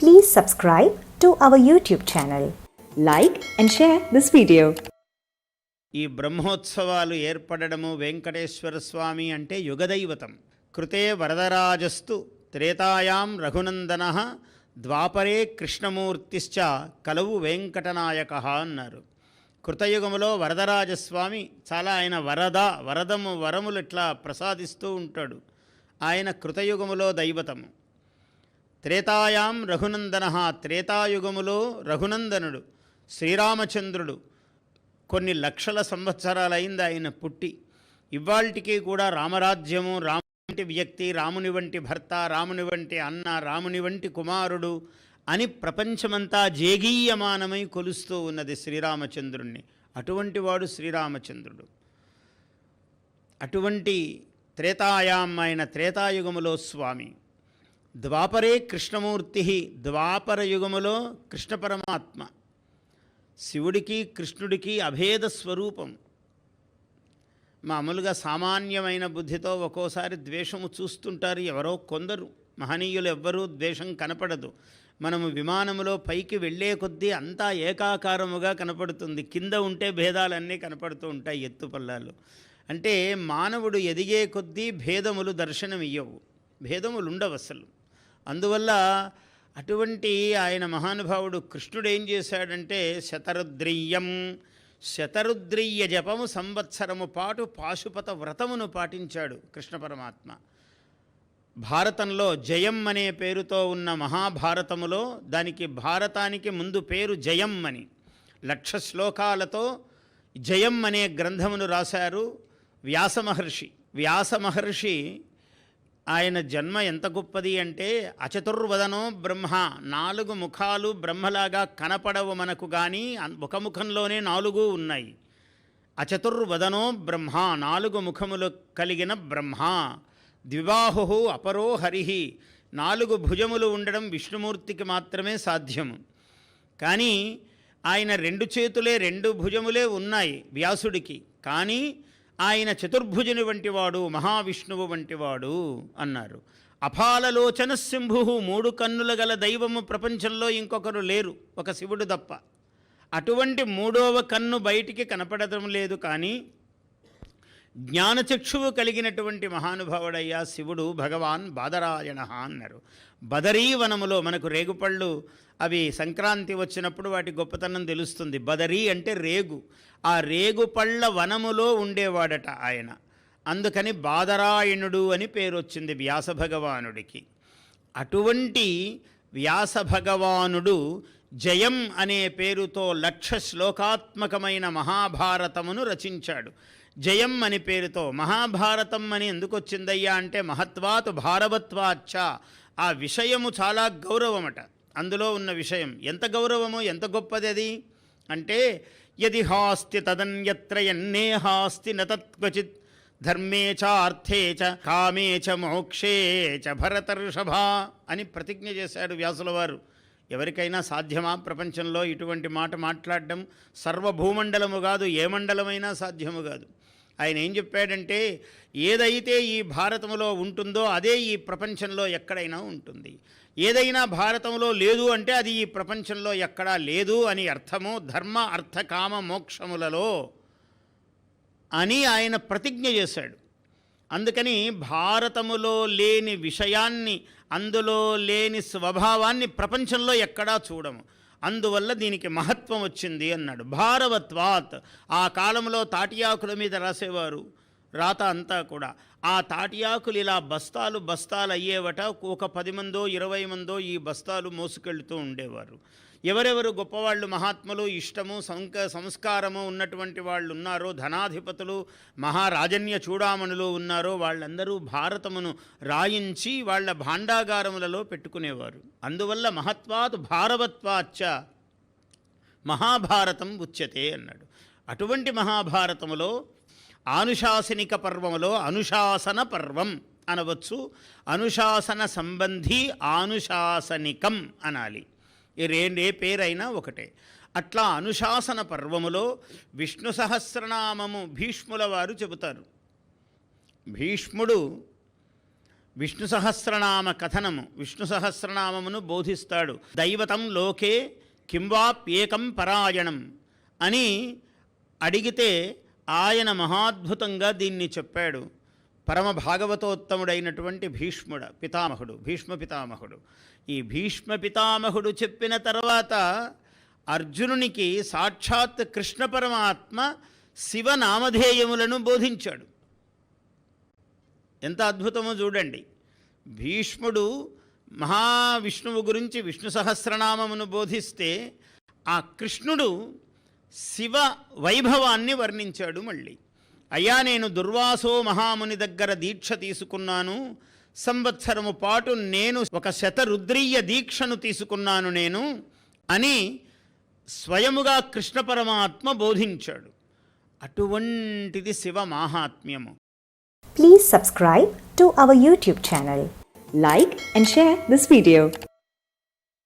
Please subscribe to our YouTube channel. Like and share this video. ఈ బ్రహ్మోత్సవాలు ఏర్పడడము వెంకటేశ్వర స్వామి అంటే యుగదైవతం కృతే వరదరాజస్తు త్రేతాయాం రఘునందన ద్వాపరే కృష్ణమూర్తిశ్చ కలవు వెంకటనాయక అన్నారు కృతయుగములో వరదరాజస్వామి చాలా ఆయన వరద వరదము వరములు ఇట్లా ప్రసాదిస్తూ ఉంటాడు ఆయన కృతయుగములో దైవతము త్రేతాయాం రఘునందన త్రేతాయుగములో రఘునందనుడు శ్రీరామచంద్రుడు. కొన్ని లక్షల సంవత్సరాలైంది ఆయన పుట్టి. ఇవాళకి కూడా రామరాజ్యము రాము వంటి వ్యక్తి రాముని వంటి భర్త రాముని వంటి అన్న రాముని వంటి కుమారుడు అని ప్రపంచమంతా జేగీయమానమై కొలుస్తూ ఉన్నది శ్రీరామచంద్రుణ్ణి. అటువంటి వాడు శ్రీరామచంద్రుడు. అటువంటి త్రేతాయాం ఆయన త్రేతాయుగములో స్వామి. ద్వాపరే కృష్ణమూర్తి ద్వాపర యుగములో కృష్ణ పరమాత్మ. శివుడికి కృష్ణుడికి అభేద స్వరూపం. మామూలుగా సామాన్యమైన బుద్ధితో ఒక్కోసారి ద్వేషము చూస్తుంటారు ఎవరో కొందరు. మహనీయులు ఎవ్వరూ ద్వేషం కనపడదు. మనము విమానములో పైకి వెళ్ళే కొద్దీ అంతా ఏకాకారముగా కనపడుతుంది. కింద ఉంటే భేదాలన్నీ కనపడుతూ ఉంటాయి ఎత్తుపల్లాలు అంటే మానవుడు ఎదిగే కొద్దీ భేదములు దర్శనమియ్యవు. భేదములు ఉండవు అసలు అందువల్ల అటువంటి ఆయన మహానుభావుడు కృష్ణుడు ఏం చేశాడంటే శతరుద్రీయం శతరుద్రీయ జపము సంవత్సరము పాటు పాశుపత వ్రతమును పాటించాడు కృష్ణ పరమాత్మ. భారతంలో జయం అనే పేరుతో ఉన్న మహాభారతములో దానికి భారతానికి ముందు పేరు జయం అని. లక్ష శ్లోకాలతో జయం అనే గ్రంథమును రాశారు వ్యాసమహర్షి వ్యాసమహర్షి ఆయన జన్మ ఎంత గొప్పది అంటే అచతుర్వదనో బ్రహ్మ. నాలుగు ముఖాలు బ్రహ్మలాగా కనపడవు మనకు కానీ ఒక ముఖంలోనే నాలుగు ఉన్నాయి. అచతుర్వదనో బ్రహ్మ నాలుగు ముఖములు కలిగిన బ్రహ్మ. ద్విబాహు అపరో హరిహి నాలుగు భుజములు ఉండడం విష్ణుమూర్తికి మాత్రమే సాధ్యము. కానీ ఆయన రెండు చేతులే రెండు భుజములే ఉన్నాయి వ్యాసుడికి. కానీ ఆయన చతుర్భుజుని వంటివాడు మహావిష్ణువు వంటివాడు అన్నారు. అపాలలోచన సింహు మూడు కన్నుల గల దైవము ప్రపంచంలో ఇంకొకరు లేరు ఒక శివుడు తప్ప. అటువంటి మూడవ కన్ను బయటికి కనపడటం లేదు కానీ జ్ఞానచక్షువు కలిగినటువంటి మహానుభావుడయ్యా శివుడు భగవాన్ బాదరాయణ అన్నారు. బదరీవనములో మనకు రేగుపళ్ళు అవి సంక్రాంతి వచ్చినప్పుడు వాటి గొప్పతనం తెలుస్తుంది. బదరీ అంటే రేగు. ఆ రేగుపళ్ళ వనములో ఉండేవాడట ఆయన. అందుకని బాదరాయణుడు అని పేరు వచ్చింది వ్యాస భగవానుడికి అటువంటి వ్యాస భగవానుడు జయం అనే పేరుతో లక్ష శ్లోకాత్మకమైన మహాభారతమును రచించాడు. జయం అని పేరుతో మహాభారతం అని ఎందుకు వచ్చిందయ్యా అంటే మహత్వాత్ భారవత్వాచ్చ. ఆ విషయము చాలా గౌరవమట. అందులో ఉన్న విషయం ఎంత గౌరవము ఎంత గొప్పది అది అంటే యది హాస్తి తదన్యత్ర ఎన్నే హాస్తి నతత్వచిత్ ధర్మే చ అర్థే చ కామే చ మోక్షే చ భరతర్షభ అని ప్రతిజ్ఞ చేశాడు వ్యాసుల వారు ఎవరికైనా సాధ్యమా? ప్రపంచంలో ఇటువంటి మాట మాట్లాడడం సర్వభూమండలము కాదు ఏ మండలమైనా సాధ్యము కాదు. ఆయన ఏం చెప్పాడంటే ఏదైతే ఈ భారతములో ఉంటుందో అదే ఈ ప్రపంచంలో ఎక్కడైనా ఉంటుంది. ఏదైనా భారతంలో లేదు అంటే అది ఈ ప్రపంచంలో ఎక్కడా లేదు అని అర్థము ధర్మ అర్థకామ మోక్షములలో అని ఆయన ప్రతిజ్ఞ చేశాడు. అందుకని భారతములో లేని విషయాన్ని అందులో లేని స్వభావాన్ని ప్రపంచంలో ఎక్కడా చూడము. అందువల్ల దీనికి మహత్వం వచ్చింది అన్నాడు. భారవత్వాత్ ఆ కాలంలో తాటియాకుల మీద రాసేవారు రాత అంతా కూడా. ఆ తాటియాకులు ఇలా బస్తాలు బస్తాలు అయ్యేవట ఒక పది మందో ఇరవై మందో ఈ బస్తాలు మోసుకెళ్తూ ఉండేవారు. ఎవరెవరు గొప్పవాళ్ళు మహాత్ములు ఇష్టము సంక సంస్కారము ఉన్నటువంటి వాళ్ళు ఉన్నారో ధనాధిపతులు మహారాజన్య చూడామణులు ఉన్నారో వాళ్ళందరూ భారతమును రాయించి వాళ్ళ భాండాగారములలో పెట్టుకునేవారు. అందువల్ల మహత్వాత్ భారవత్వాచ్చ మహాభారతం ఉచ్యతే అన్నాడు. అటువంటి మహాభారతములో ఆనుశాసనిక పర్వములో అనుశాసన పర్వం అనవచ్చు. అనుశాసన సంబంధి ఆనుశాసనికం అనాలి. రే రెండే పేరైనా ఒకటే. అట్లా అనుశాసన పర్వములో విష్ణు సహస్రనామము భీష్ముల వారు చెబుతారు. భీష్ముడు విష్ణు సహస్రనామ కథనము విష్ణు సహస్రనామమును బోధిస్తాడు. దైవతం లోకే కింవాప్యేకం పరాయణం అని అడిగితే ఆయన మహాద్భుతంగా దీన్ని చెప్పాడు. పరమ భాగవతోత్తముడైనటువంటి భీష్ముడ పితామహుడు భీష్మ పితామహుడు. ఈ భీష్మ పితామహుడు చెప్పిన తర్వాత అర్జునునికి సాక్షాత్ కృష్ణ పరమాత్మ శివనామధేయములను బోధించాడు. ఎంత అద్భుతమో చూడండి. భీష్ముడు మహావిష్ణువు గురించి విష్ణు సహస్రనామమును బోధిస్తే ఆ కృష్ణుడు శివ వైభవాన్ని వర్ణించాడు మళ్ళీ. అయ్యా నేను దుర్వాసో మహాముని దగ్గర దీక్ష తీసుకున్నాను. సంవత్సరము పాటు నేను ఒక శతరుద్రీయ దీక్షను తీసుకున్నాను నేను అని స్వయముగా కృష్ణ పరమాత్మ బోధించాడు. అటువంటిది Shiva మాహాత్మ్యము. Please subscribe to our YouTube channel like and share this video